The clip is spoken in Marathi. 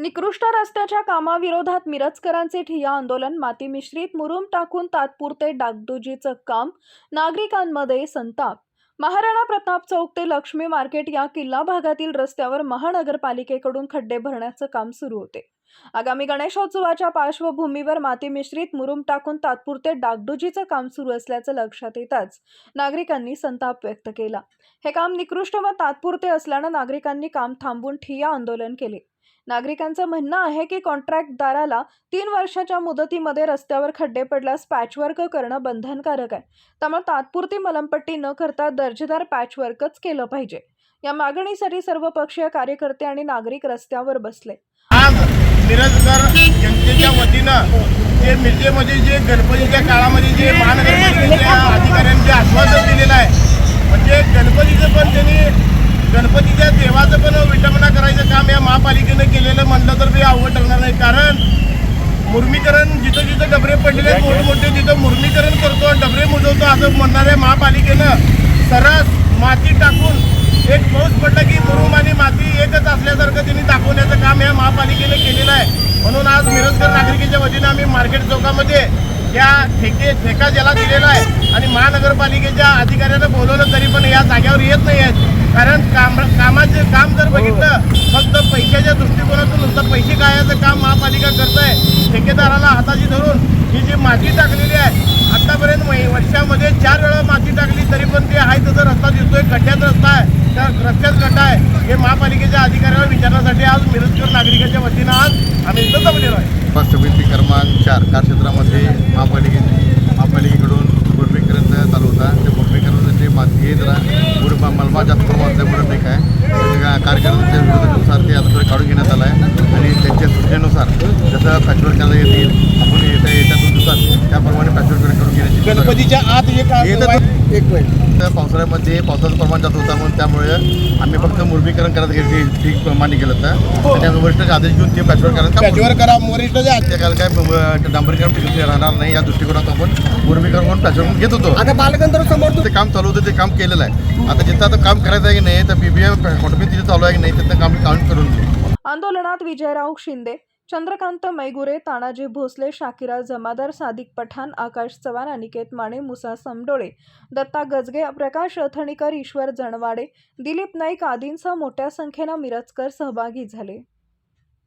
निकृष्ट रस्त्याच्या कामाविरोधात मिरजकरांचे ठिय्या आंदोलन माती मिश्रित मुरुम टाकून तात्पुरते डागडुजीचं काम नागरिकांमध्ये संताप. महाराणा प्रताप चौक ते लक्ष्मी मार्केट या किल्ला भागातील रस्त्यावर महानगरपालिकेकडून खड्डे भरण्याचं काम सुरू होते. आगामी गणेशोत्सवाच्या पार्श्वभूमीवर माती मिश्रित मुरुम टाकून तात्पुरते डागडुजीचं काम सुरू असल्याचं लक्षात येताच नागरिकांनी संताप व्यक्त केला. हे काम निकृष्ट व तात्पुरते असल्यानं नागरिकांनी काम थांबून ठिय्या आंदोलन केले. नागरिकांचं म्हणणं आहे की कॉन्ट्रॅक्टदाराला तीन वर्षाच्या मुदतीमध्ये रस्त्यावर खड्डे पडल्यास पॅचवर्क करणं बंधनकारक आहे. त्यामुळे तात्पुरती मलमपट्टी न करता दर्जेदार पॅचवर्कच केलं पाहिजे. या मागणीसाठी सर्वपक्षीय कार्यकर्ते आणि नागरिक रस्त्यावर बसले. आज मिरजकर जनतेच्या वतीनं जे मिरजेमध्ये जे गणपतीच्या काळामध्ये जे महानगरपालिकेच्या अधिकाऱ्यांचे आश्वासन दिलेलं आहे. म्हणजे गणपतीचं पण त्यांनी गणपतीच्या देवाचं पण विटंबना करायचं काम या महापालिकेनं केलेलं म्हणलं तर ते अवघड ठरणार नाही. कारण मुर्मीकरण जिथं जिथं डबरे पडलेले मोठमोठे मोठे तिथं मुर्मीकरण करतो डबरे मुजवतो असं म्हणणाऱ्या महापालिकेनं सरस माती टाकून एक पाऊस पडला की मुरुम आणि माती एकच असल्यासारखं त्यांनी दाखवण्याचं काम या महापालिकेनं केलेलं आहे. म्हणून आज मिरजकर नागरिकेच्या वतीनं आम्ही मार्केट चौकामध्ये या ठेके ठेका ज्याला दिलेला आहे आणि महानगरपालिकेच्या अधिकाऱ्यांना बोलवलं तरी पण या जाग्यावर येत नाही आहेत. कारण काम कामाचे काम जर बघितलं फक्त पैशाच्या दृष्टिकोनातून नुसतं पैसे कायाचं काम महापालिका करत आहे ठेकेदाराला हाताशी धरून ही जी माती टाकलेली आहे आतापर्यंत वर्षामध्ये चार वेळा माती टाकली तरी पण ते आहे तसं रस्ता दिसतोय खड्ड्यात रस्ता आहे त्या रस्त्यात खड्डा आहे हे महापालिकेच्या अधिकाऱ्याला विचारण्यासाठी आज मिरजकर नागरिकाच्या वतीनं आज आम्ही इथं जमलेलो आहे. समिती क्रमांक चार कार्यक्षेत्रामध्ये महापालिके महापालिकेकडून मुरमीकरण चालू होता त्या मुरमीकरणाचे मात हे जरा मुर मलबा जास्त प्रमाणात असल्यामुळे नाही काय त्या कार्यक्रमाच्या विरोधानुसार ते आता काढून घेण्यात आलं आहे. आणि त्यांच्या सूचनेनुसार जसं पॅचवर्क करायला येतील गणपतीच्या आत एक येतं एक त्या पावसाळ्यामध्ये पावसाचं प्रमाण जास्त होता म्हणून त्यामुळे आम्ही फक्त मुरमीकरण करत घेतली ठीक मान्य केलं होतं. त्याच्या वरिष्ठाचे आदेश घेऊन ते पॅचवर्क करायला पॅचवर करा. त्या काल काय डांबरीकरण तिथे राहणार नाही या दृष्टिकोनात आपण मुरमीकरण म्हणून पॅचवर्क घेत होतो. आता बालगंधर्व समोर ते काम चालू होतं ते काम केलेलं आहे. आता जिथं आता काम करायचं आहे की नाही तर बीबीएम कॉटमी तिथे चालू आहे की नाही तिथं काम काउंट करून घेऊ. आंदोलनात विजयराव शिंदे चंद्रकांत मैगुरे तानाजी भोसले शाकिरा जमादार सादिक पठाण आकाश चव्हाण अनिकेत माने मुसा समडोळे दत्ता गजगे प्रकाश अथणीकर ईश्वर जणवाडे दिलीप नाईक आदींसह मोठ्या संख्येनं मिरजकर सहभागी झाले.